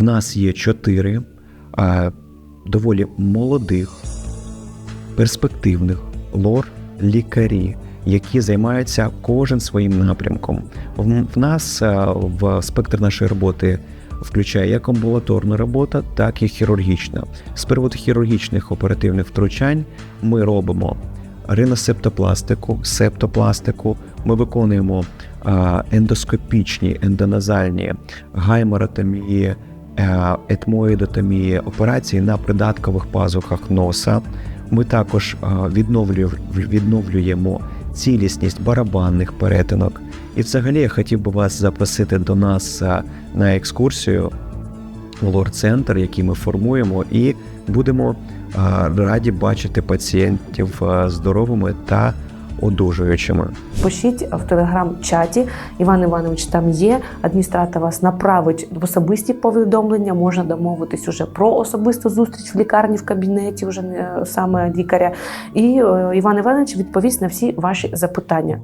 В нас є чотири е, доволі молодих, перспективних лор-лікарі, які займаються кожен своїм напрямком. В, в нас е, в спектр нашої роботи включає як амбулаторна робота, так і хірургічна. З приводу хірургічних оперативних втручань ми робимо риносептопластику, септопластику. Ми виконуємо ендоскопічні, ендоназальні гайморотомії, етмоїдотомії, операції на придаткових пазухах носа. Ми також е, відновлюємо, цілісність барабанних перетинок. І взагалі я хотів би вас запросити до нас е, на екскурсію в лор-центр, який ми формуємо, і будемо е, раді бачити пацієнтів е, здоровими та одужуючими. Пишіть в телеграм-чаті. Іван Іванович там є. Адміністратор вас направить в особисті повідомлення. Можна домовитись уже про особисту зустріч в лікарні в кабінеті, вже не саме лікаря. І е, Іван Іванович відповість на всі ваші запитання.